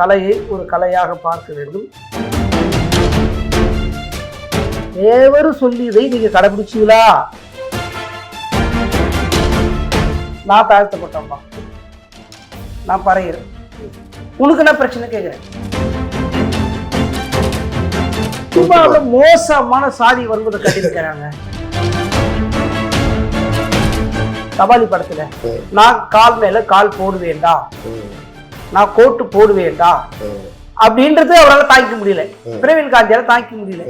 கலையை ஒரு கலையாக பார்க்க வேண்டும். தேவர் சொல்லியதை நீங்க கடைபிடிச்சீங்களா? நான் தாழ்த்தப்பட்டவன்பா நான் பறையிறேன் உனக்கு என்ன பிரச்சனை கேட்குறேன் சும்மா மோசமான சாதி வருவதை கட்டிருக்கிறாங்க கபாலி படத்துல. நான் கால் மேல கால் போடுவேண்டா நான் கோட்டு போடுவேண்டா அப்படின்றது அவரால் தாங்கிக்க முடியல. பிரவீன் காந்தியால தாங்கிக்க முடியல.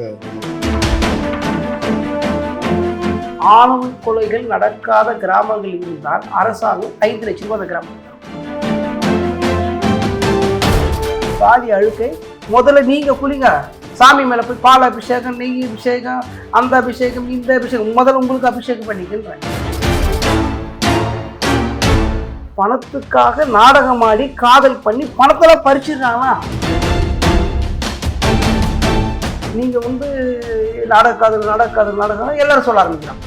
ஆணவ கொலைகள் நடக்காத கிராமங்கள் இருந்தால் அரசாங்கம் ஐந்து லட்சம் ரூபாய் அந்த கிராமம். சாதி அழுக்கை முதல்ல நீங்க குளிங்க. சாமி மேல போய் பால் அபிஷேகம் நெய் அபிஷேகம் அந்த அபிஷேகம் இந்த அபிஷேகம். முதல்ல உங்களுக்கு அபிஷேகம் பண்ணிக்கின்றேன் பணத்துக்காக நாடகம் ஆடி காதல் பண்ணி பணத்தெல்லாம் பறிச்சிருக்காங்களா நீங்கள் வந்து நாடக காதல் நாடக காதல் நாடகம் எல்லாரும் சொல்ல ஆரம்பிக்கிறான்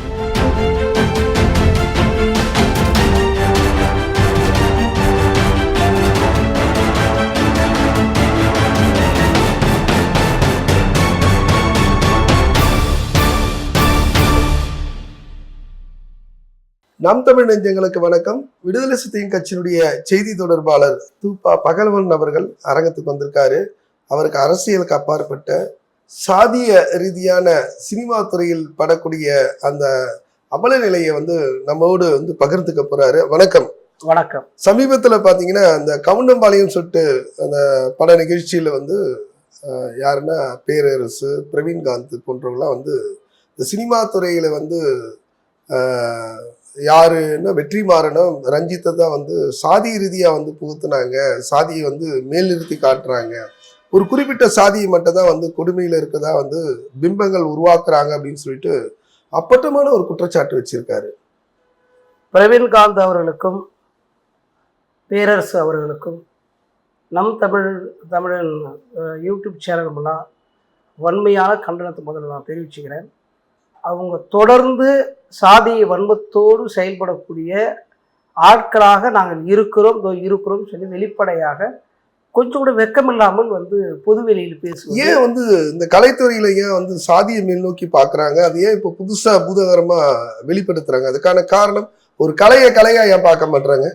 நம் தமிழ் நெஞ்சங்களுக்கு வணக்கம். விடுதலை சிறுத்தையின் கட்சியினுடைய செய்தி தொடர்பாளர் தூப்பா பகல்வன் அவர்கள் அரங்கத்துக்கு வந்திருக்காரு. அவருக்கு அரசியலுக்கு அப்பாற்பட்ட சாதிய ரீதியான சினிமா துறையில் படக்கூடிய அந்த அமல நிலையை வந்து நம்மோடு வந்து பகிர்ந்துக்க போறாரு. வணக்கம். வணக்கம். சமீபத்துல பாத்தீங்கன்னா அந்த கவுண்டம்பாளையம் சொட்டு அந்த பட நிகழ்ச்சியில வந்து யாருன்னா பேரரசு பிரவீன்காந்த் போன்றவங்களாம் வந்து இந்த சினிமா துறையில வந்து யாருன்னா வெற்றிமாறனும் ரஞ்சித்தை தான் வந்து சாதி ரீதியாக வந்து புகுத்துனாங்க. சாதியை வந்து மேல்நிறுத்தி காட்டுறாங்க. ஒரு குறிப்பிட்ட சாதியை மட்டும் தான் வந்து கொடுமையில் இருக்கதா வந்து பிம்பங்கள் உருவாக்குறாங்க அப்படின்னு சொல்லிட்டு அப்பட்டமான ஒரு குற்றச்சாட்டு வச்சிருக்காரு. பிரவீன்காந்த் அவர்களுக்கும் பேரரசு அவர்களுக்கும் நம் தமிழ் தமிழன் யூடியூப் சேனல் மூலம் வன்மையான கண்டனத்தை முதல்ல நான் தெரிவிச்சுக்கிறேன். அவங்க தொடர்ந்து சாதி வன்மத்தோடு செயல்படக்கூடிய ஆட்களாக நாங்கள் இருக்கிறோம் இருக்கிறோம் சொல்லி வெளிப்படையாக கொஞ்சம் கூட வெக்கமில்லாமல் வந்து பொதுவெளியில் பேசுவது. ஏன் வந்து இந்த கலைத்துறையில ஏன் வந்து சாதியை மேல் நோக்கி பாக்குறாங்க அது ஏன் இப்போ புதுசா பூதகரமா வெளிப்படுத்துறாங்க? அதுக்கான காரணம் ஒரு கலையை கலையா ஏன் பார்க்க மாட்டாங்க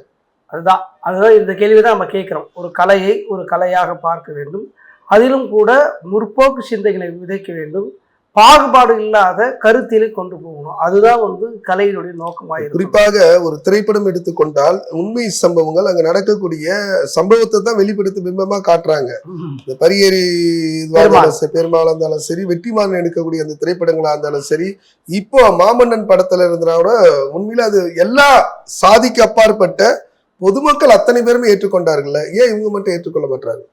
அதுதான். அதுதான் இந்த கேள்வி தான் நம்ம கேட்குறோம். ஒரு கலையை ஒரு கலையாக பார்க்க வேண்டும். அதிலும் கூட முற்போக்கு சிந்தைகளை விதைக்க வேண்டும். பாகுபாடு இல்லாத கருத்திலே கொண்டு போகணும். அதுதான் வந்து கலையினுடைய நோக்கமாக குறிப்பாக ஒரு திரைப்படம் எடுத்துக்கொண்டால் உண்மை சம்பவங்கள் அங்க நடக்கக்கூடிய சம்பவத்தை தான் வெளிப்படுத்தி பிம்பமா காட்டுறாங்க. இந்த பரியேறி பெருமாளா. இருந்தாலும் சரி வெற்றிமாறன் எடுக்கக்கூடிய அந்த திரைப்படங்களா இருந்தாலும் சரி இப்போ மாமன்னன் படத்துல இருந்தா கூட உண்மையில அது எல்லா சாதிக்கு அப்பாற்பட்ட பொதுமக்கள் அத்தனை பேருமே ஏற்றுக்கொண்டார்கள்ல ஏன் இவங்க மட்டும் ஏற்றுக்கொள்ள மாட்டாங்க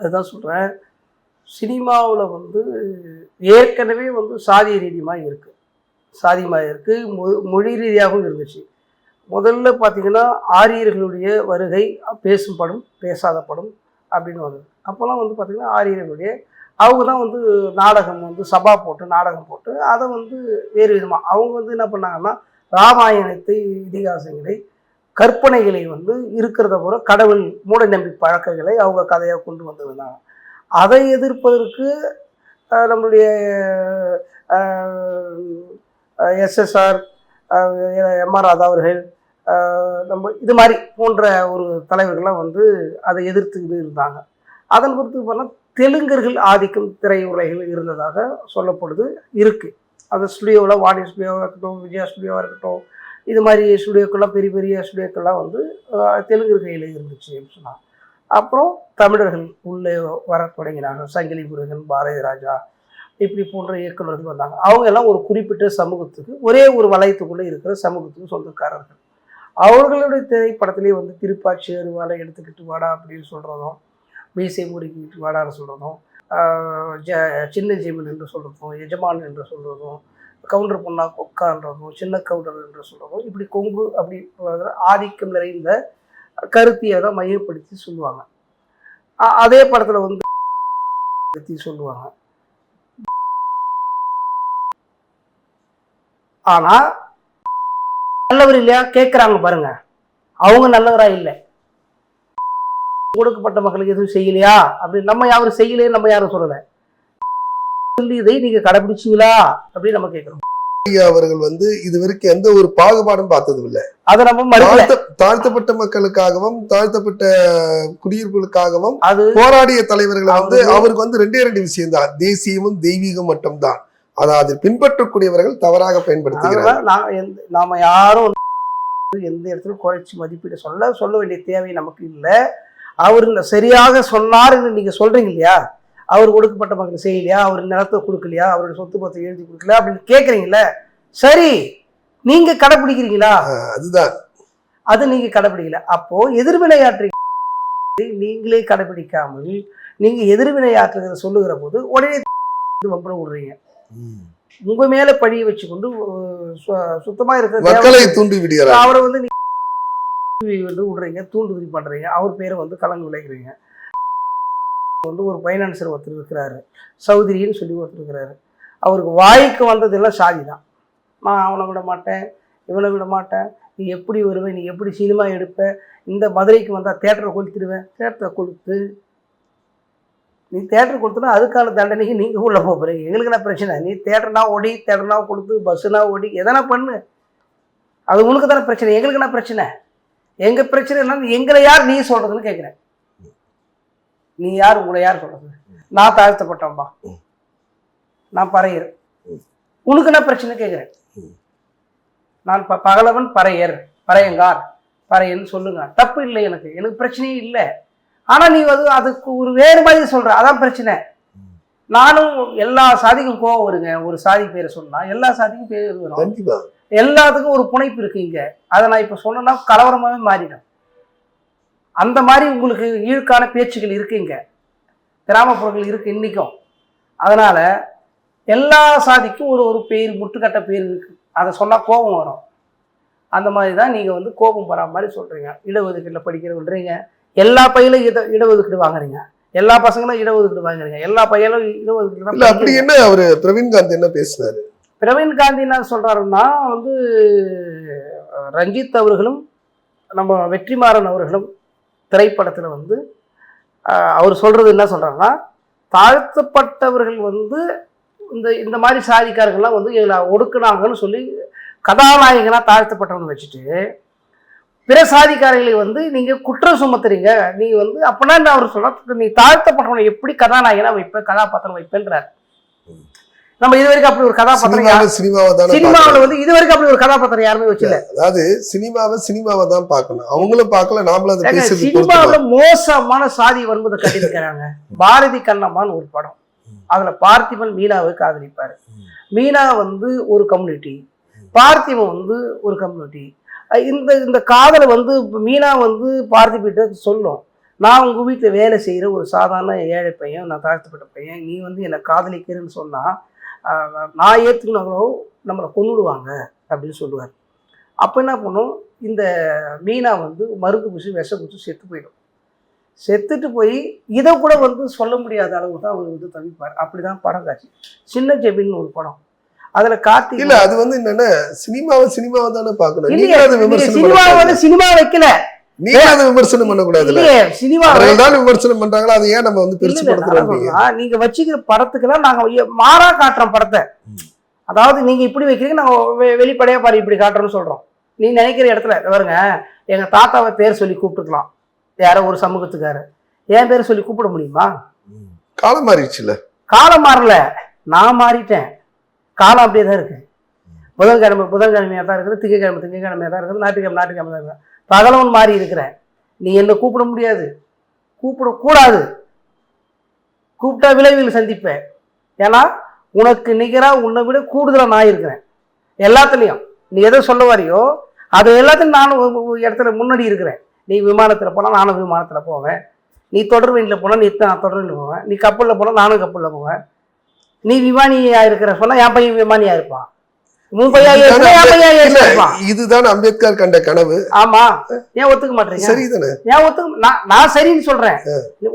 அதுதான் சொல்கிறேன் சினிமாவில் வந்து ஏற்கனவே வந்து சாதி ரீதியமாக இருக்குது சாதியமாக இருக்குது மொ மொழி ரீதியாகவும் இருந்துச்சு. முதல்ல பார்த்தீங்கன்னா ஆரியர்களுடைய வருகை பேசும் படம் பேசாத படம் அப்படின்னு வந்தது. அப்போல்லாம் வந்து பார்த்திங்கன்னா ஆரியர்களுடைய அவங்க தான் வந்து நாடகம் வந்து சபா போட்டு நாடகம் போட்டு அதை வந்து வேறு விதமாக அவங்க வந்து என்ன பண்ணாங்கன்னா ராமாயணத்தை இதிகாசங்களை கற்பனைகளை வந்து இருக்கிறத போல கடவுள் மூட நம்பி பழக்கங்களை அவங்க கதையாக கொண்டு வந்திருந்தாங்க அதை எதிர்ப்பதற்கு நம்மளுடைய எஸ்எஸ்ஆர் எம்ஆர் ராதா அவர்கள் நம்ம இது மாதிரி போன்ற ஒரு தலைவர்கள்லாம் வந்து அதை எதிர்த்துக்கிட்டு இருந்தாங்க. அதன் குறித்து பார்த்தா தெலுங்கர்கள் ஆதிக்கம் திரையுலகில் இருந்ததாக சொல்லப்படுது இருக்குது அந்த ஸ்டுடியோவில் வாணி ஸ்டுடியோவாக இருக்கட்டும் விஜயா ஸ்டுடியோவாக இருக்கட்டும் இது மாதிரி ஸ்டுடியோக்கெல்லாம் பெரிய பெரிய ஸ்டுடியோக்கெல்லாம் வந்து தெலுங்கு கையில் இருந்துச்சு அப்படின்னு சொன்னாங்க. அப்புறம் தமிழர்கள் உள்ளே வர தொடங்கினாங்க. சங்கிலி முருகன் பாரதி ராஜா இப்படி போன்ற இயக்குநர்கள் வந்தாங்க. அவங்க எல்லாம் ஒரு குறிப்பிட்ட சமூகத்துக்கு ஒரே ஒரு வலயத்துக்குள்ளே இருக்கிற சமூகத்துக்கு சொந்தக்காரர்கள். அவர்களுடைய திரைப்படத்திலே வந்து திருப்பாச்சி அருவாலை எடுத்துக்கிட்டு வாடா அப்படின்னு சொல்கிறதும் மீசை முறுக்கிட்டு வாடான்னு சொல்கிறதும் ஜ சின்ன ஜீவன் என்று சொல்கிறதும் எஜமான் என்று சொல்கிறதும் கவுண்டர் பொண்ணா கொக்கான்றதும் சின்ன கவுண்டர் என்று சொல்கிறதும் இப்படி கொங்கு அப்படி ஆதிக்கம் நிறைந்த கருத்தியை தான் மையப்படுத்தி சொல்லுவாங்க. அதே படத்தில் வந்து பற்றி சொல்லுவாங்க. ஆனால் நல்லவர் இல்லையா? கேட்குறாங்க பாருங்க. அவங்க நல்லவரா இல்லை. கொடுக்கப்பட்ட மக்களுக்கு எதுவும் செய்யலையா? அப்படின்னு நம்ம யாரும் செய்யலையே நம்ம யாரும் சொல்லல. சொல்லி இதை நீங்க கடைபிடிச்சீங்களா? அப்படின்னு நம்ம கேட்குறோம் அவர்கள் வந்து இது வரைக்கும் எந்த ஒரு பாகுபாடும் பார்த்ததும் இல்ல அதை நம்ம தாழ்த்தப்பட்ட மக்களுக்காகவும் தாழ்த்தப்பட்ட குடியிருப்புகளுக்காகவும் போராடிய தலைவர்களை வந்து அவரு- அவருக்கு வந்து ரெண்டே ரெண்டு விஷயம் தான். தேசியமும் தெய்வீகம் மட்டும்தான். அதை அதில் பின்பற்றக்கூடியவர்கள் தவறாக பயன்படுத்துகிறார்கள். நாம யாரும் எந்த இடத்துலையும் குறைச்சி மதிப்பீடு சொல்ல சொல்ல வேண்டிய தேவை நமக்கு இல்லை. அவர் சரியாக சொன்னாருன்னு நீங்க சொல்றீங்க இல்லையா? அவர் ஒடுக்கப்பட்ட மக்கள் செய்யலையா? அவர் நிலத்தை கொடுக்கலையா? அவருடைய சொத்து பத்தை எழுதி கொடுக்கல அப்படின்னு கேட்குறீங்களே சரி நீங்க கடைப்பிடிக்கிறீங்களா? அதுதான். அது நீங்க கடைப்பிடிக்கல. அப்போ எதிர்வினையாற்று நீங்களே கடைப்பிடிக்காமல் நீங்க எதிர்வினையாற்றுகிறத சொல்லுகிற போது உடனே வம்புல விடுறீங்க. உங்க மேல பழிய வச்சுக்கொண்டு சுத்தமா இருக்கிற மக்களை தூண்டி விடுகிறார். அவரை வந்து நீங்க வந்து விடுறீங்க தூண்டுதல் பண்றீங்க. அவர் பேரை வந்து கலந்து விளைக்கிறீங்க வந்து ஒரு ஃபைனான்சர் ஒருத்தர் இருக்கிறாரு. சௌதரின்னு சொல்லி ஒருத்தர் இருக்கிறாரு. அவருக்கு வாய்க்கு வந்ததெல்லாம் சாதி தான். நான் அவனை விட மாட்டேன் இவனை விட மாட்டேன். நீ எப்படி வருவ நீ எப்படி சினிமா எடுப்ப? இந்த மதுரைக்கு வந்தால் தேட்டரை கொளுத்திடுவேன். தேட்டரை கொளுத்து. நீ தேட்டர் கொடுத்தனா அதுக்கான தண்டனைக்கு நீங்கள் உள்ளே போக போகிறீங்க எங்களுக்கு என்ன பிரச்சனை? நீ தேட்டர்னா ஓடி தேட்டர்னா கொடுத்து பஸ்ஸுனா ஓடி எதனா பண்ணு. அது உனக்கு தானே பிரச்சனை. எங்களுக்கு என்ன பிரச்சனை? எங்கள் பிரச்சனை என்னன்னு எங்களை யார் நீ சொல்கிறதுன்னு கேட்குறேன் நீ யார் உங்களை யார் சொல்கிறது நான் தாழ்த்தப்பட்டோம்பா நான் பறையர். உனக்கு என்ன பிரச்சனை கேட்குறேன்? நான் ப பகலவன் பறையர் பறையங்கார் பறையன்னு சொல்லுங்க. தப்பு இல்லை எனக்கு. எனக்கு பிரச்சனையே இல்லை. ஆனால் நீ வந்து அதுக்கு ஒரு வேறு மாதிரி சொல்கிற அதான் பிரச்சனை. நானும் எல்லா சாதிக்கும் கோவம் வருங்க. ஒரு சாதி பேரை சொன்னா எல்லா சாதிக்கும் பேர் வரும். எல்லாத்துக்கும் ஒரு புனைப்பு இருக்கு இங்க. அதை நான் இப்போ சொன்னேன்னா கலவரமாகவே மாறிடும். அந்த மாதிரி உங்களுக்கு ஈழ்க்கான பேச்சுகள் இருக்கு இங்க கிராமப்புறங்கள் இருக்கு இன்னைக்கும். அதனால எல்லா சாதிக்கும் ஒரு ஒரு பேர் முட்டுக்கட்ட பேர் இருக்கு. அதை சொன்னா கோபம் வரும். அந்த மாதிரி தான் நீங்க வந்து கோபம் வரா மாதிரி சொல்றீங்க. இடஒதுக்கீட்டில் படிக்கிற விடுறீங்க எல்லா பையனும் இட இடஒதுக்கீடு வாங்குறீங்க. எல்லா பசங்களும் இடஒதுக்கீடு வாங்குறீங்க. எல்லா பையனும் இடஒதுக்கீடு அப்படி என்ன அவரு பிரவீன்காந்த் என்ன பேசினாரு பிரவீன் காந்தி என்ன சொல்றாருன்னா வந்து ரஞ்சித் அவர்களும் நம்ம வெற்றிமாறன் அவர்களும் திரைப்படத்தில் வந்து அவர் சொல்கிறது என்ன சொல்கிறாருன்னா தாழ்த்தப்பட்டவர்கள் வந்து இந்த இந்த மாதிரி சாதிக்காரர்கள்லாம் வந்து எங்களை ஒடுக்குனாங்கன்னு சொல்லி கதாநாயகனாக தாழ்த்தப்பட்டவன் வச்சுட்டு பிற சாதிக்காரர்களை வந்து நீங்கள் குற்றம் சுமத்துறீங்க நீ வந்து அப்போனா என்ன அவர் சொல்கிறார் நீ தாழ்த்தப்பட்டவனை எப்படி கதாநாயகனாக வைப்பேன் கதாபாத்திரம் வைப்பேன்றார். நம்ம இது வரைக்கும் அப்படி ஒரு கதாபாத்திரம் சினிமாவை சினிமாவில். வந்து இது வரைக்கும் அப்படி ஒரு கதாபாத்திரம் யாருமே வச்சல அதாவது சினிமாவை சினிமாவை தான் பார்க்கணும். அவங்களும் பார்க்கல நாமளும் அதை பேசுறது சினிமாவுல மோசமான சாதி வன்முறை கட்டியிருக்கிறாங்க. பாரதி கண்ணம்மான்னு ஒரு படம். அதுல பார்த்திபன் மீனாவை காதலிப்பாரு. மீனா வந்து ஒரு கம்யூனிட்டி பார்த்திபன் வந்து ஒரு கம்யூனிட்டி இந்த இந்த காதலை வந்து மீனா வந்து பார்த்திபிட்ட சொல்லும். நான் உங்க வீட்டில் வேலை செய்கிற ஒரு சாதாரண ஏழை பையன் நான் தாழ்த்தப்பட்ட பையன் நீ வந்து என்னை காதலிக்கிறேன்னு சொன்னா ஆஹ், நான் ஏற்றுக்கினாங்களோ நம்மளை கொன்னுடுவாங்க அப்படின்னு சொல்லுவார். அப்போ என்ன பண்ணும்? இந்த மீனா வந்து மருந்து பூசி விஷ பூசி செத்து போயிடும். செத்துட்டு போய் இதை கூட வந்து சொல்ல முடியாத அளவுக்கு தான் அவர் வந்து தவிப்பார். அப்படிதான் படம் காட்சி. சின்ன ஜெபின்னு ஒரு படம். அதுல கார்த்திக் இல்ல அது வந்து என்னன்னா சினிமாவை சினிமாவை தானே பார்க்கணும். நீங்க இல்லையே, அதை நீங்க விமர்சனம் சினிமா பண்ணக்கூடாது வந்து சினிமா வைக்கல. நீங்க அதை விமர்சனம் பண்ணக்கூடாதுல்ல? இல்லையே சினிமா தான் விமர்சனம் பண்றாங்களா? அதை ஏன் நம்ம வந்து இல்ல, பெருசு இல்ல, நான் படுத்துறோம் நீங்க வச்சுக்கிற படத்துக்கெல்லாம் நாங்க மாறா காட்டுறோம் படத்தை. அதாவது நீங்க இப்படி வைக்கிறீங்க நாங்க வெளிப்படையா பாரு இப்படி காட்டுறோம்னு சொல்றோம். நீ நினைக்கிற இடத்துல இத பாருங்க எங்க தாத்தாவை பேர் சொல்லி கூப்பிட்டுக்கலாம். யாரோ ஒரு சமூகத்துக்காரு என் பேர் சொல்லி கூப்பிட முடியுமா? காலம் மாறிடுச்சுல்ல? காலம் மாறல. நான் மாறிட்டேன். காலம் அப்படியே தான் இருக்கு புதன்கிழமை புதன்கிழமையாக தான் இருக்குது திங்கக்கிழமை திங்கக்கிழமையாக தான் இருக்குது ஞாயிற்றுக்கிழமை ஞாயிற்றுக்கிழமை தான் இருக்குது. பகலவன் மாறி இருக்கிறேன். நீ என்னை கூப்பிட முடியாது. கூப்பிடக்கூடாது. கூப்பிட்டா விளைவில் சந்திப்பேன். ஏன்னா உனக்கு நிகராக உன்னை விட கூடுதலாக நான் இருக்கிறேன். எல்லாத்துலேயும். நீ எதை சொல்ல வரையோ அது எல்லாத்தையும் நானும் இடத்துல முன்னாடி இருக்கிறேன். நீ விமானத்தில் போனால் நானும் விமானத்தில் போவேன். நீ தொடர் வண்டியில் போனால் நீ நான் தொடர் வண்டியில் போவேன். நீ கப்பலில் போனால் நானும் கப்பலில் போவேன். நீ விமானியாக இருக்கிற சொன்னால் என் பையன் விமானியாக இருப்பான். இதுதான் அம்பேத்கர் கண்ட கனவு. ஆமா. ஏன் ஒத்துக்க மாட்டீங்க சரிதானே? ஏன் ஒத்துக்க நான் சரின்னு சொல்றேன்.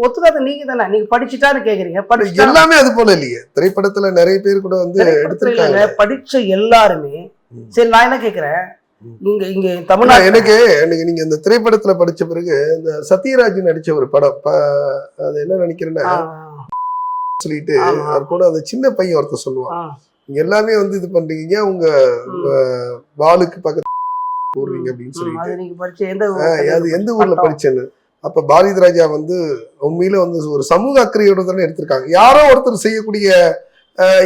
ஒத்துக்காத நீங்க தானே நீங்க படிச்சுட்டான்னு கேக்குறீங்க. படிச்சுட்டா எல்லாமே அது போல இல்லையே. திரைப்படத்துல நிறைய பேர் கூட வந்து எடுத்திருக்காங்க. படிச்ச எல்லாருமே. சரி நான் என்ன கேக்குறேன்? ம். இங்க தமிழ்நாடு எனக்கு எனக்கு நீங்க இந்த திரைப்படத்துல படிச்ச பிறகு இந்த சத்யராஜ் நடிச்ச ஒரு படம் அது என்ன நினைக்கிறேன்னா சொல்லிட்டு. அது கூட அந்த சின்ன பையன் ஒருத்தர் சொல்லுவான். நீங்க எல்லாமே வந்து இது பண்றீங்க. உங்க வாளுக்கு பக்கத்து போடுறீங்க அப்படின்னு சொல்லிட்டு அது நீங்க எந்த ஊர்ல. படிச்சேன்னு. அப்ப பாரதி ராஜா வந்து உண்மையில வந்து ஒரு சமூக அக்கறையோட தானே எடுத்திருக்காங்க. யாரோ ஒருத்தர் செய்யக்கூடிய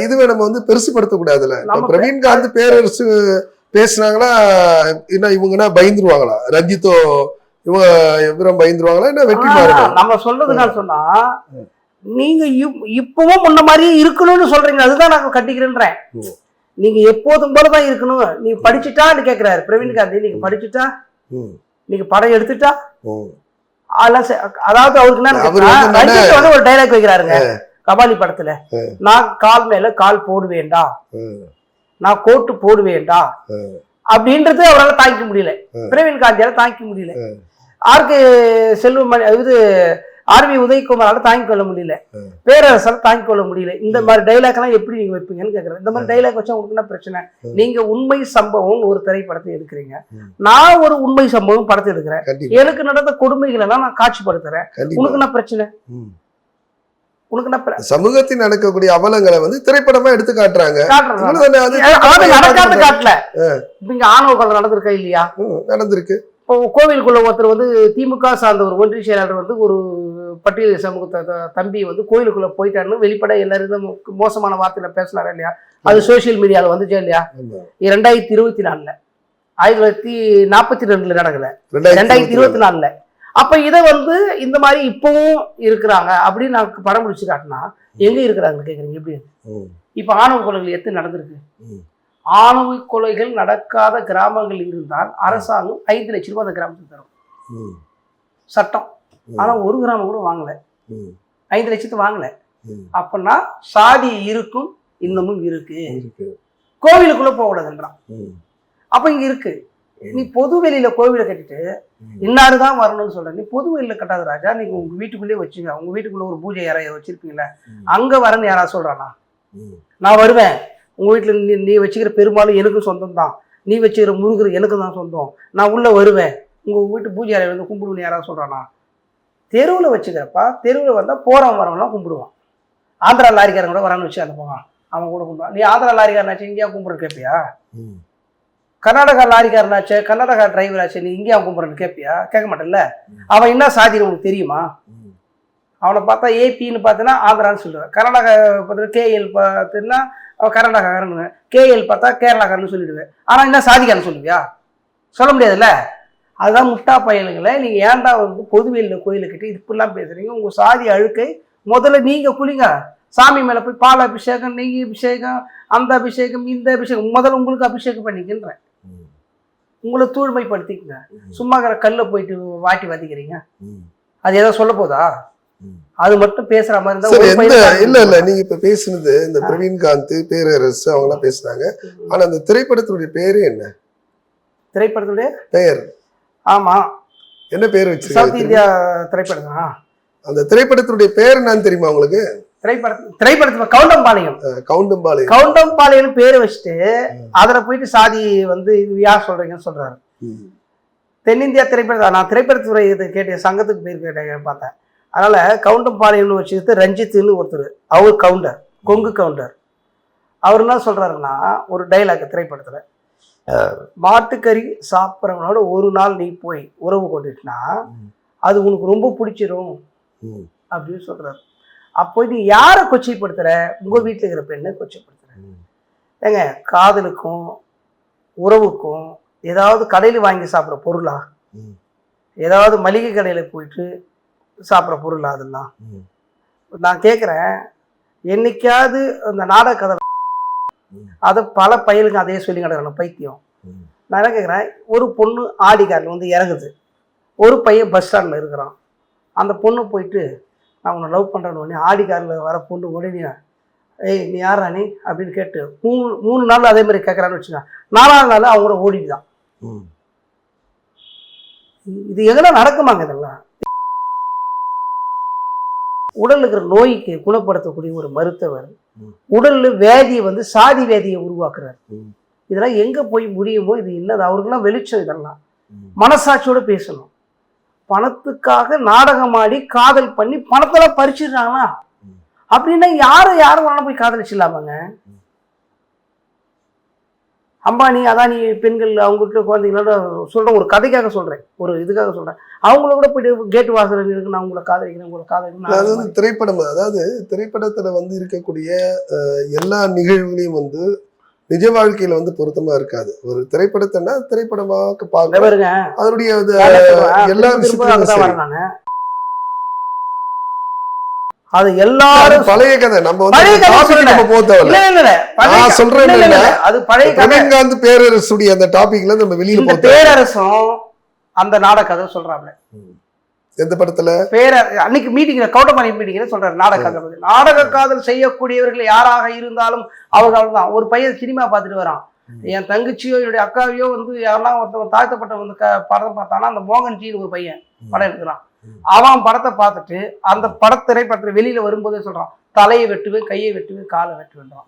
இதுவை நம்ம வந்து பெருசுபடுத்த கூடாதுல்ல இப்ப நம்ம பிரவீன்காந்த் பேரரசு பேசுனாங்களா என்ன இவங்கன்னா பயந்துருவாங்களா? ரஞ்சித்தோ இவங்க இவரும் பயந்துருவாங்களா? என்ன வெற்றி நம்ம சொல்றது நான் சொன்னா நீங்க இப்- இப்பவும் முன்ன மாதிரியே இருக்கணும்னு சொல்றீங்க. அதுதான் நான் கட்டிக்கிறேன்றேன் ம். நீங்க எப்போதும் போலதான் இருக்கணும். நீ படிச்சுட்டான்னு கேக்குறாரு பிரவீன் காந்தி. நீங்க படிச்சுட்டா? ம், நீங்க படம் எடுத்துட்டா. அதெல்லாம் செ- அதாவது அவருக்கு என்ன வந்து ஒரு டைலாக் வைக்கிறாருங்க. கபாலி படத்துல. நான் கால் மேல கால் போடுவேண்டா. நான் கோட்டு போடுவேண்டா. அப்படின்றது அவரால் தாங்கிக்க முடியல. பிரவீன் காந்தியால தாங்கிக்க முடியல. ஆர்கே செல்வமணி இது ஆர்வி உதயகுமாரால தாங்கிக் கொள்ள முடியல. பேரரசால தாங்கிக் கொள்ள முடியல. இந்த மாதிரி டைலாக் எல்லாம் எப்படி நீங்க வைப்பீங்கன்னு கேக்குறேன். இந்த மாதிரி டைலாக் வச்சா உங்களுக்கு என்ன பிரச்சனை. நீங்க உண்மை சம்பவம் ஒரு திரைப்படத்தை எடுக்கிறீங்க. நான் ஒரு உண்மை சம்பவம் படத்தை எடுக்கிறேன். எனக்கு நடந்த கொடுமைகள் எல்லாம் நான் காட்சிப்படுத்துறேன். உனக்கு என்ன பிரச்சனை. உனக்கு சமூகத்தில் நடக்கக்கூடிய அவலங்களை வந்து திரைப்படமா எடுத்து காட்டுறாங்க. நடக்காத காட்டல. இங்க ஆணவ கொலை நடந்திருக்கா இல்லையா? நடந்திருக்கு. இப்போ கோவிலுக்குள்ள ஒருத்தர் வந்து திமுக சார்ந்த ஒரு ஒன்றிய செயலாளர் வந்து ஒரு பட்டியல் சமூகத்தை தம்பி வந்து கோயிலுக்குள்ள போயிட்டாருன்னு வெளிப்பட எல்லாரும் மோசமான வார்த்தையில பேசினாரா இல்லையா? அது சோஷியல் மீடியால வந்துச்சா இல்லையா. ரெண்டாயிரத்தி இருபத்தி நாலுல. ஆயிரத்தி தொள்ளாயிரத்தி நாற்பத்தி ரெண்டுல நடக்கல. ரெண்டாயிரத்தி இருபத்தி நாலுல. அப்ப இதை வந்து இந்த மாதிரி இப்பவும் இருக்கிறாங்க அப்படின்னு நான் படம் பிடிச்சு காட்டினா எங்க இருக்கிறாங்க கேக்குறீங்க? எப்படி? இப்ப ஆணவ கொலைகள் எத்தனை நடந்திருக்கு. ஆணவ கொலைகள் நடக்காத கிராமங்கள் இருந்தால் அரசாங்கம் ஐந்து லட்சம் ரூபாய் அந்த கிராமத்துக்கு தரும். சட்டம். ம், ஆனா ஒரு கிராமம் கூட வாங்கல. ஐந்து லட்சத்து வாங்கல. அப்படின்னா சாதி இருக்கும் இன்னமும் இருக்கு. கோவிலுக்குள்ள போக கூடாதுன்றான் அப்ப இங்க இருக்கு. நீ பொது வெளியில கோவிலை கட்டிட்டு. இன்னாருதான் வரணும்னு சொல்ற. நீ பொது வெளியில கட்டாத ராஜா நீங்க உங்க வீட்டுக்குள்ளேயே வச்சுங்க. உங்க வீட்டுக்குள்ள ஒரு பூஜை யாராவது வச்சிருப்பீங்களா. அங்க வரேன்னு யாராவது சொல்றானா? நான் வருவேன். உங்க வீட்டுல நீ நீ வச்சுக்கிற பெருமாளும் எனக்கும் சொந்தம் தான். நீ வச்சுக்கிற முருகர் எனக்கு தான் சொந்தம். நான் உள்ள வருவேன். உங்க வீட்டு பூஜை அறையில வந்து கும்பிடுன்னு யாராவது சொல்றானா? தெருவில் வச்சுக்கிறப்பா தெருவில் வந்தால் போகிறவன் வரவங்களாம் கும்பிடுவான். ஆந்திரா லாரிக்காரன் கூட வரான்னு வச்சு அந்த போவான் அவன் கூட கும்பிடுவான். நீ ஆந்திரா லாரிக்காரனாச்சு இங்கேயா கும்பிட்றன்னு கேட்பியா. கர்நாடகா லாரிக்காரனாச்சு கர்நாடகா டிரைவர் ஆச்சு நீ இங்கேயா கும்பிட்றன்னு கேட்பியா கேட்க மாட்டேன்ல? அவன் என்ன சாதின்னு உனக்கு தெரியுமா. அவனை பார்த்தா ஏபின்னு பார்த்தீங்கன்னா ஆந்திரான்னு சொல்லுவேன். கர்நாடகா பார்த்தீங்கன்னா கேஎல் பார்த்தீங்கன்னா அவன் கர்நாடகாக்காரன் கேஎல் பார்த்தா கேரளாக்காரன்னு சொல்லிடுவேன். ஆனால் என்ன சாதிக்காரன்னு சொல்லுவியா? சொல்ல முடியாதுல்ல? அதுதான் முட்டா பயலுங்களை நீங்கள் ஏன்டா வந்து பொதுவெளியில் கோயிலுக்கிட்ட இப்படிலாம் பேசுறீங்க? உங்கள் சாதி அழுக்கை முதல்ல நீங்கள் குளிங்க. சாமி மேலே போய் பால் அபிஷேகம் நெய் அபிஷேகம் அந்த அபிஷேகம் இந்த அபிஷேகம் முதல்ல உங்களுக்கு அபிஷேகம் பண்ணிக்கின்றேன். உங்களை தூய்மைப்படுத்திக்கங்க. சும்மா இருக்கிற கல்லை போயிட்டு வாட்டி வதிக்கிறீங்க. அது ஏதோ சொல்ல போதா. அது மட்டும் பேசுற மாதிரி இருந்தா இல்ல இல்ல நீங்க இப்ப பேசுனது இந்த பிரவீன்காந்த் பேரரசு அவங்க எல்லாம் பேசுனாங்க ஆனா அந்த திரைப்படத்தினுடைய பேரு என்ன? திரைப்படத்துடைய பெயர்? ஆமா. என்ன பேர் சவுத் வச்சிருக்காங்க இந்தியா திரைப்படம் அந்த திரைப்படத்தினுடைய பேர் என்னன்னு தெரியுமா உங்களுக்கு? திரைப்படம் திரைப்படத்துல கவுண்டம்பாளையம். கவுண்டம்பாளையம். கவுண்டம்பாளையம் பேரை வச்சுட்டு அதுல போயிட்டு சாதி வந்து இது யார் சொல்றீங்கன்னு சொல்றாரு. தென்னிந்தியா திரைப்படம் நான் திரைப்படத்துறை இது கேட்டேன் சங்கத்துக்கு பேர் கேட்டேன் பார்த்தேன். அதனால கவுண்டம்பாளையம்னு வச்சுக்கிட்டு ரஞ்சித்துன்னு ஒருத்தர் அவர் கவுண்டர் கொங்கு கவுண்டர். அவர் என்ன சொல்றாருன்னா ஒரு டைலாக் திரைப்படத்துல. மாட்டுக்கறி சாப்பிட்றவனோட ஒரு நாள் நீ போய் உறவு கொண்டுட்டுனா. அது உனக்கு ரொம்ப பிடிச்சிரும். அப்படின்னு சொல்றாரு அப்போ நீ யாரை கொச்சைப்படுத்துற உங்க வீட்டுல இருக்கிற பெண்ணை கொச்சைப்படுத்துற ம். ஏங்க காதலுக்கும் உறவுக்கும் ஏதாவது கடையில் வாங்கி சாப்பிட்ற பொருளா. ஏதாவது மளிகை கடையில போயிட்டு சாப்பிட்ற பொருளா அதெல்லாம். நான் கேட்குறேன் என்னைக்காவது அந்த நாடக கதை. அதை பல பயலுக்கு அதையே சொல்லி கிடக்கணும் பைத்தியம். நான் என்ன கேட்குறேன் ஒரு பொண்ணு ஆடி காரில் வந்து இறங்குது. ஒரு பையன் பஸ் ஸ்டாண்டில் இருக்கிறான். அந்த பொண்ணு போயிட்டு நான் உன்னை லவ் பண்ணுறேன்னு உடனே ஆடி காரில் வர பொண்ணு உடனே ஏய் நீ யாரா நீ? அப்படின்னு கேட்டு மூணு மூணு நாள் அதே மாதிரி கேட்குறான்னு வச்சுக்கோங்க. நாலாவது நாள் அவங்க கூட ஓடிடுதான். இது எதெல்லாம் நடக்குமாங்க இதெல்லாம்? உடல்ல இருக்கிற நோய்க்கு குணப்படுத்தக்கூடிய ஒரு மருத்துவர். உடல்ல வேதியை வந்து சாதி வேதியை உருவாக்குறாரு. இதெல்லாம் எங்க போய் முடியுமோ இது இல்லது அவருக்கெல்லாம் வெளிச்சம் இதெல்லாம். மனசாட்சியோட பேசணும். பணத்துக்காக நாடகம் ஆடி காதல் பண்ணி பணத்தெல்லாம் பறிச்சிடுறாங்களா? அப்படின்னா யாரும் யாரும் வேணாலும் போய் காதலிச்சிடலாமாங்க? அம்பானி அதானி பெண்கள் அவங்ககிட்ட குழந்தைங்களோட சொல்றேன் ஒரு கதைக்காக சொல்றேன். ஒரு இதுக்காக சொல்றேன். அவங்கள கூட போயிட்டு கேட்டு வாசல் இருக்கு நான் உங்களை காதலிக்கிறேன் உங்களை அதாவது காதலிக்கிறேன் வந்து திரைப்படம் அதாவது திரைப்படத்துல வந்து இருக்கக்கூடிய எல்லா நிகழ்வுகளையும் வந்து நிஜ வாழ்க்கையில வந்து பொருத்தமா இருக்காது. ஒரு திரைப்படத்தைன்னா திரைப்படமாக பார்க்க பாருங்க. அதனுடைய அது எல்லா திரும்ப திரும்ப விஷயத்துலயும் அங்கதான் சரி. வரேன் நானு அது எல்லாரும் பழைய கதை. நம்ம வந்து. நம்ம போக தேவையில்ல. இல்ல இல்ல இல்ல. பழைய நான் சொல்றேன் இல்ல. அது பழைய கதை. ரஜினிகாந்த் பேரரசுடைய அந்த டாபிக்ல நம்ம வெளியில போக. பேரரசும் அந்த நாடக கதை சொல்றாப்ல எந்த படத்துல? பேர அன்னைக்கு மீட்டிங்ல கவுண்டமணி மீட்டிங்ல சொல்றாரு நாடக கதை பத்தி. நாடக காதல் செய்யக்கூடியவர்கள் யாராக இருந்தாலும் அவர்கள் தான் ஒரு பையன் சினிமா பார்த்துட்டு வரான். என் தங்கச்சியோ என்னுடைய அக்காவையோ வந்து யாரெல்லாம் ஒருத்தவங்க தாழ்த்தப்பட்ட வந்து படம் பார்த்தானா அந்த மோகன்ஜின்னு ஒரு பையன். படம் எடுக்கிறான் அவன் படத்தை பார்த்துட்டு அந்த பட திரைப்படத்துல வெளியில வரும்போதே சொல்றான் தலையை வெட்டுவேன் கையை வெட்டுவேன் காலை வெட்டுவேன்றான்.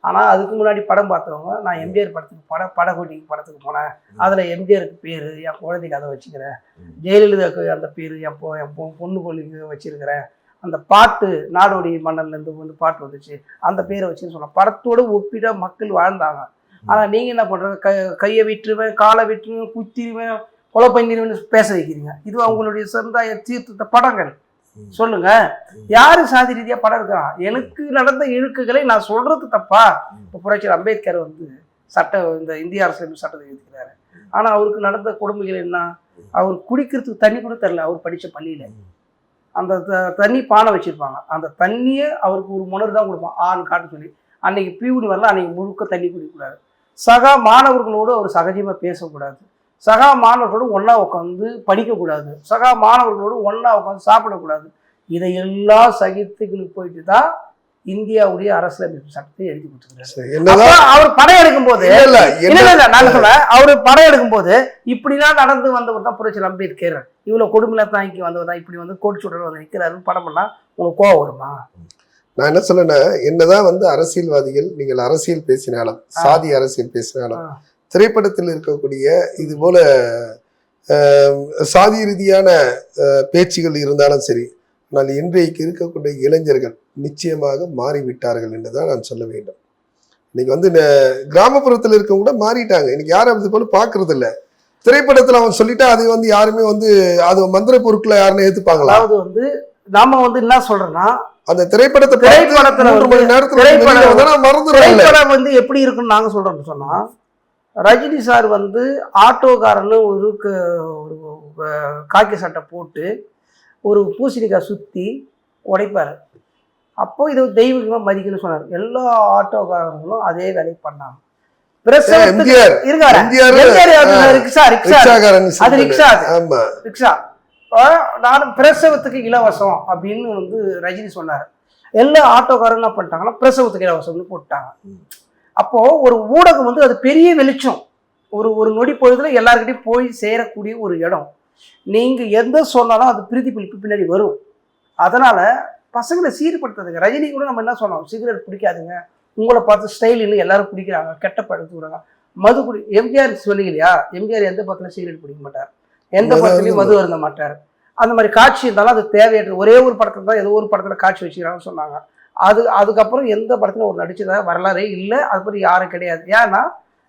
ஆனா அதுக்கு முன்னாடி படம் பார்த்தவங்க நான் எம்ஜிஆர் படத்துக்கு பட படகோட்டிக்கு படத்துக்கு போனேன். அதுல எம்ஜிஆருக்கு பேரு என் குழந்தைக்கு அதை வச்சுக்கிறேன். ஜெயலலிதாவுக்கு அந்த பேரு என் பொ என் பொ- பொண்ணு கொல்லிக்கு வச்சிருக்கிறேன். அந்த பாட்டு நாடோடி மன்னன்ல இருந்து வந்து பாட்டு வந்துச்சு. அந்த பேரை வச்சுன்னு சொன்னேன் படத்தோட ஒப்பிட மக்கள் வாழ்ந்தாங்க. ஆனா நீங்க என்ன பண்றீங்க க கையை விட்டுருவேன் காலை விட்டுருவேன் குத்திடுவேன் கொலை பண்ணிடுவேன்னு பேச வைக்கிறீங்க. இது அவங்களுடைய சமுதாய தீர்த்த படங்கள். சொல்லுங்க. யாரு சாதி ரீதியா படம் இருக்கிறான் எனக்கு நடந்த இழுக்குகளை நான் சொல்றது தப்பா? இப்போ புரட்சியர் அம்பேத்கர் வந்து சட்ட இந்த இந்திய அரசியலமைப்பு சட்டத்தை எழுதிக்கிறாரு ஆனா அவருக்கு நடந்த கொடுமைகள் என்ன? அவர் குடிக்கிறதுக்கு தண்ணி கூட தரல. அவர் படிச்ச பள்ளியில. அந்த த- தண்ணி பானை வச்சிருப்பாங்க. அந்த தண்ணியை அவருக்கு ஒரு முணர் தான் கொடுப்பான். ஆண் காட்டு சொல்லி. அன்னைக்கு பியூடி வரல. அன்னைக்கு முழுக்க தண்ணி குடிக்கக்கூடாது. சகா மாணவர்களோடு அவர் சகஜமா பேசக்கூடாது. சகா மாணவர்களோடு ஒண்ணா உட்காந்து படிக்கக்கூடாது. சகா மாணவர்களோடு ஒண்ணா உட்காந்து சாப்பிடக்கூடாது. இதையெல்லாம் சகித்துகளுக்கு போயிட்டு தான் இந்தியாவுடைய அரசியலமைப்பு சட்டத்தை எழுதி கொடுத்துருக்காரு அவர் படம் எடுக்கும் போது இல்ல, இல்ல, இல்ல என்ன- இல்ல இல்ல நாங்க சொல்ல அவரு படம் எடுக்கும் போது இப்படிலாம் நடந்து வந்தவர் தான் புரட்சி அம்பேத்கர் இவ்வளவு கொடுமையில தாங்கி வந்தவர் தான் இப்படி வந்து கோடி சுடர் வந்து நிக்கிறாருன்னு படம் பண்ணா உங்களுக்கு கோவம் வருமா? நான் என்ன சொல்லேன்னா என்னதான் வந்து அரசியல்வாதிகள் நீங்கள் அரசியல் பேசினாலும் சாதி அரசியல் பேசினாலும். திரைப்படத்தில் இருக்கக்கூடிய இது போல சாதி ரீதியான பேச்சுகள் இருந்தாலும் சரி ஆனால் இன்றைக்கு இருக்கக்கூடிய இளைஞர்கள் நிச்சயமாக மாறிவிட்டார்கள் என்றுதான் நான் சொல்ல வேண்டும். இன்னைக்கு வந்து கிராமப்புறத்தில் இருக்கவங்க கூட மாறிட்டாங்க. இன்னைக்கு யாரும் அது போல பாக்குறது இல்ல திரைப்படத்துல அவன் சொல்லிட்டா அது வந்து யாருமே வந்து அது மந்திர பொருட்களை யாருன்னு ஏத்துப்பாங்களா? அதாவது வந்து நாம வந்து என்ன சொல்றோம்னா அந்த திரைப்படத்தை திரைப்படத்துல மணி நேரத்துல மறந்துடுறேன் திரைப்படம் வந்து எப்படி இருக்குன்னு நாங்க சொல்றோம்னு சொன்னா ரஜினி சார் வந்து ஆட்டோக்காரன்னு ஒரு ஒரு காக்கி சட்டை போட்டு ஒரு பூசணிக்காய் சுத்தி உடைப்பாரு. அப்போ இது தெய்வீகமா மதிக்கணும்னு சொன்னார். எல்லா ஆட்டோக்காரங்களும் அதே வேலையை பண்ணாங்க. பிரசவத்துக்கு இலவசம் அப்படின்னு வந்து ரஜினி சொன்னார். எல்லா ஆட்டோக்காரங்க என்ன பண்ணிட்டாங்கன்னா பிரசவத்துக்கு இலவசம்னு போட்டாங்க. அப்போ ஒரு ஊடகம் வந்து அது பெரிய வெளிச்சம். ஒரு ஒரு நொடி பொழுதுல எல்லாருக்கிட்டையும் போய் சேரக்கூடிய ஒரு இடம். நீங்க எந்த சொன்னாலும் அது பிரதிபலிப்பு பின்னாடி வரும். அதனால பசங்களை சீர்படுத்துறதுங்க ரஜினி கூட நம்ம என்ன சொன்னோம்? சிகரெட் பிடிக்காதுங்க. உங்களை பார்த்து ஸ்டைல் இல்லை எல்லாரும் பிடிக்கிறாங்க. கெட்ட படுத்துக்கிறாங்க மது குடி எம்ஜிஆர் சொன்னீங்க இல்லையா? எம்ஜிஆர் எந்த படத்துல சிகரெட் பிடிக்க மாட்டார்? எந்த படத்துலையும் மது அருந்த மாட்டார். அந்த மாதிரி காட்சி இருந்தாலும் அது தேவையற்ற ஒரே ஒரு படத்துல தான் ஏதோ ஒரு படத்துல காட்சி வச்சுக்கிறாங்கன்னு சொன்னாங்க. அது அதுக்கப்புறம் எந்த படத்துல ஒரு நடிச்சதா வரலாறே இல்லை. அது பற்றி யாரும் கிடையாது. ஏன்னா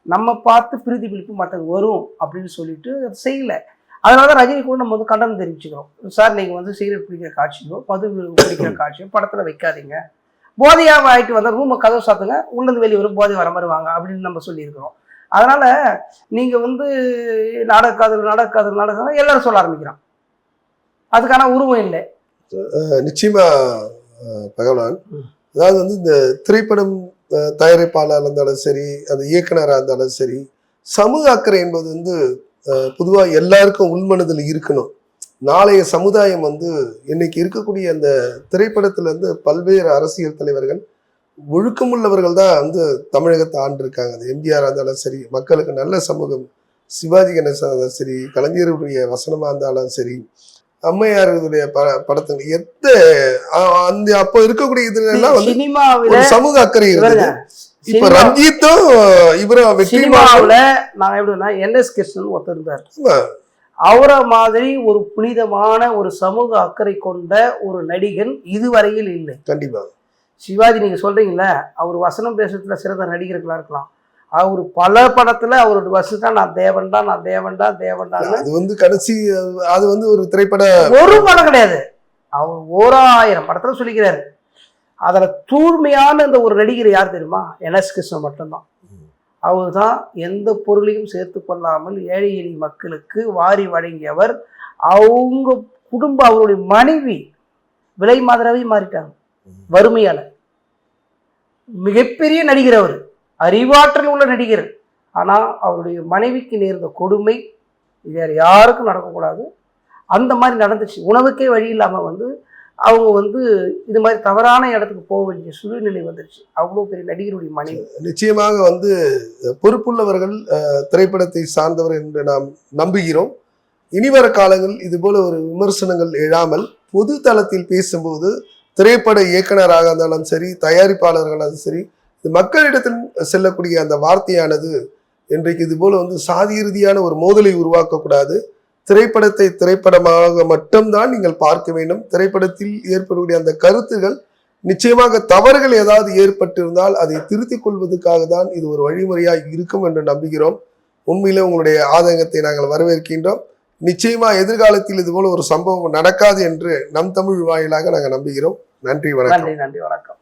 நம்ம பார்த்து பிரதிபலிப்பு மற்றவங்க வரும் அப்படின்னு சொல்லிட்டு செய்யல. அதனால தான் ரஜினி கூட நம்ம வந்து கண்டனம் தெரிவிச்சுக்கிறோம். சார் நீங்கள் வந்து சிகரெட் பிடிக்கிற காட்சியோ மது பிடிக்கிற காட்சியோ படத்தில் வைக்காதீங்க. போதையாக ஆகிட்டு வந்தால் ரூமை கதவு சாத்துங்க உள்ளது வெளியே வரும் போதை வர மாதிரி வாங்க அப்படின்னு நம்ம சொல்லியிருக்கிறோம். அதனால நீங்கள் வந்து நாடகாதல் நாடகாதல் நாடகம் எல்லாரும் சொல்ல ஆரம்பிக்கிறான். அதுக்கான உருவம் இல்லை. அஹ் நிச்சயமா அஹ் பகவான். அதாவது வந்து இந்த திரைப்படம் தயாரிப்பாளராக இருந்தாலும் சரி அந்த இயக்குனராக இருந்தாலும் சரி சமூக அக்கறை என்பது வந்து அஹ் பொதுவா எல்லாருக்கும் உள்மனதில் இருக்கணும். நாளைய சமுதாயம் வந்து இன்னைக்கு இருக்கக்கூடிய அந்த திரைப்படத்துல இருந்து பல்வேறு அரசியல் தலைவர்கள் ஒழுக்கமுள்ளவர்கள் தான் வந்து தமிழகத்தை ஆண்டிருக்காங்க. அது எம்ஜிஆர் இருந்தாலும் சரி மக்களுக்கு நல்ல சமூகம் சிவாஜி கணேசன் இருந்தாலும் சரி கலைஞருடைய வசனமா இருந்தாலும் சரி அம்மையாருடைய ப படத்துங்க எத்த அந்த அப்போ இருக்கக்கூடிய இதுல எல்லாம் வந்து சமூக அக்கறை இருந்தது. இப்ப ரஞ்சித்தும் இவரும் சினிமாவுல நான் எப்படின்னா என்எஸ் கிருஷ்ணன் ஒருத்தர் இருந்தார். அவரை மாதிரி ஒரு புனிதமான ஒரு சமூக அக்கறை கொண்ட ஒரு நடிகன் இதுவரையில் இல்லை. கண்டிப்பா. சிவாஜி நீங்க சொல்றீங்களே அவர் வசனம் பேசுறதுல சிறந்த நடிகர்களா இருக்கலாம். அவர் பல படத்துல அவரோட வசனத்தை நான் தேவன்டா நான் தேவன்டா தேவன்டான்னு அது வந்து கடைசி அது வந்து ஒரு திரைப்பட ஒரு படம் கிடையாது. அவர் ஓராயிரம் படத்துல சொல்லிக்கிறாரு. அதுல தூய்மையான இந்த ஒரு நடிகர் யார் தெரியுமா? என்எஸ் கிருஷ்ணன் மட்டும்தான். அவர் தான் எந்த பொருளையும் சேர்த்து கொள்ளாமல் ஏழை எளிய மக்களுக்கு வாரி வழங்கியவர். அவங்க குடும்பம் அவருடைய மனைவி விலை மாதிராவே மாறிட்டாங்க. வறுமையால. மிகப்பெரிய நடிகர் அவர். அறிவாற்றல் உள்ள நடிகர். ஆனால் அவருடைய மனைவிக்கு நேர்ந்த கொடுமை வேறு யாருக்கும் நடக்கக்கூடாது. அந்த மாதிரி நடந்துச்சு. உணவுக்கே வழி இல்லாமல் வந்து அவங்க வந்து இது மாதிரி தவறான இடத்துக்கு போக வேண்டிய சூழ்நிலை வந்துருச்சு. அவ்வளோ பெரிய நடிகருடைய மனைவி. நிச்சயமாக வந்து பொறுப்புள்ளவர்கள் திரைப்படத்தை சார்ந்தவர் என்று நாம் நம்புகிறோம். இனிவர காலங்கள் இதுபோல ஒரு விமர்சனங்கள் எழாமல் பொது தளத்தில் பேசும்போது திரைப்பட இயக்குனராக இருந்தாலும் சரி தயாரிப்பாளர்களாக சரி இது மக்களிடத்தில் செல்லக்கூடிய அந்த வார்த்தையானது இன்றைக்கு இது போல வந்து சாதி ரீதியான ஒரு மோதலை உருவாக்கக்கூடாது. திரைப்படத்தை திரைப்படமாக மட்டும்தான் நீங்கள் பார்க்க வேண்டும். திரைப்படத்தில் ஏற்படக்கூடிய அந்த கருத்துகள் நிச்சயமாக தவறுகள் ஏதாவது ஏற்பட்டிருந்தால் அதை திருத்திக் கொள்வதற்காக தான் இது ஒரு வழிமுறையாக இருக்கும் என்று நம்புகிறோம். உண்மையில உங்களுடைய ஆதங்கத்தை நாங்கள் வரவேற்கின்றோம். நிச்சயமா எதிர்காலத்தில் இது போல ஒரு சம்பவம் நடக்காது என்று நம் தமிழ் வாயிலாக நாங்கள் நம்புகிறோம். நன்றி வணக்கம். நன்றி வணக்கம்.